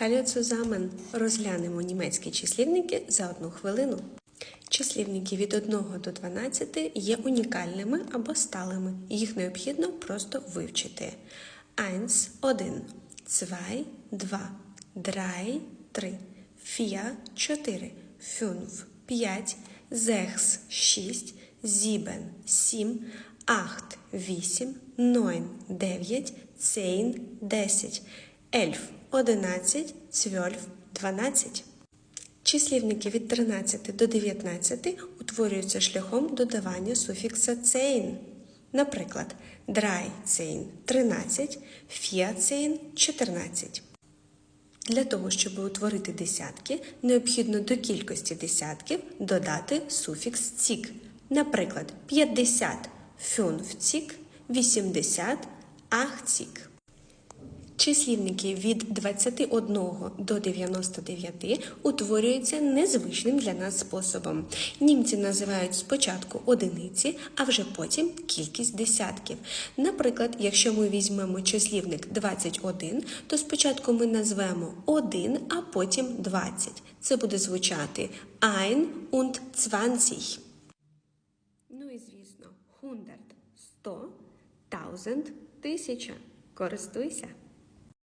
Hallo zusammen! Розглянемо німецькі числівники за одну хвилину. Числівники від 1 до 12 є унікальними або сталими. Їх необхідно просто вивчити. 1 – 1, 2 – 2, 3 – 3, 4 – 4, 5 – 5, 6 – 6, 7 – 7, 8 – 8, 9 – 9, 10 – 10, 11 – 11, 12 – 12. Числівники від 13 до 19 утворюються шляхом додавання суфікса «цейн». Наприклад, «драйцейн» – 13, «фіацейн» – 14. Для того, щоб утворити десятки, необхідно до кількості десятків додати суфікс «цік». Наприклад, 50 – «фюнфцік», 80 – «ахцік». Числівники від 21 до 99 утворюються незвичним для нас способом. Німці називають спочатку одиниці, а вже потім кількість десятків. Наприклад, якщо ми візьмемо числівник 21, то спочатку ми назвемо 1, а потім 20. Це буде звучати ein und 20. Ну і звісно, 100, 100, 1000, 1000. Користуйся!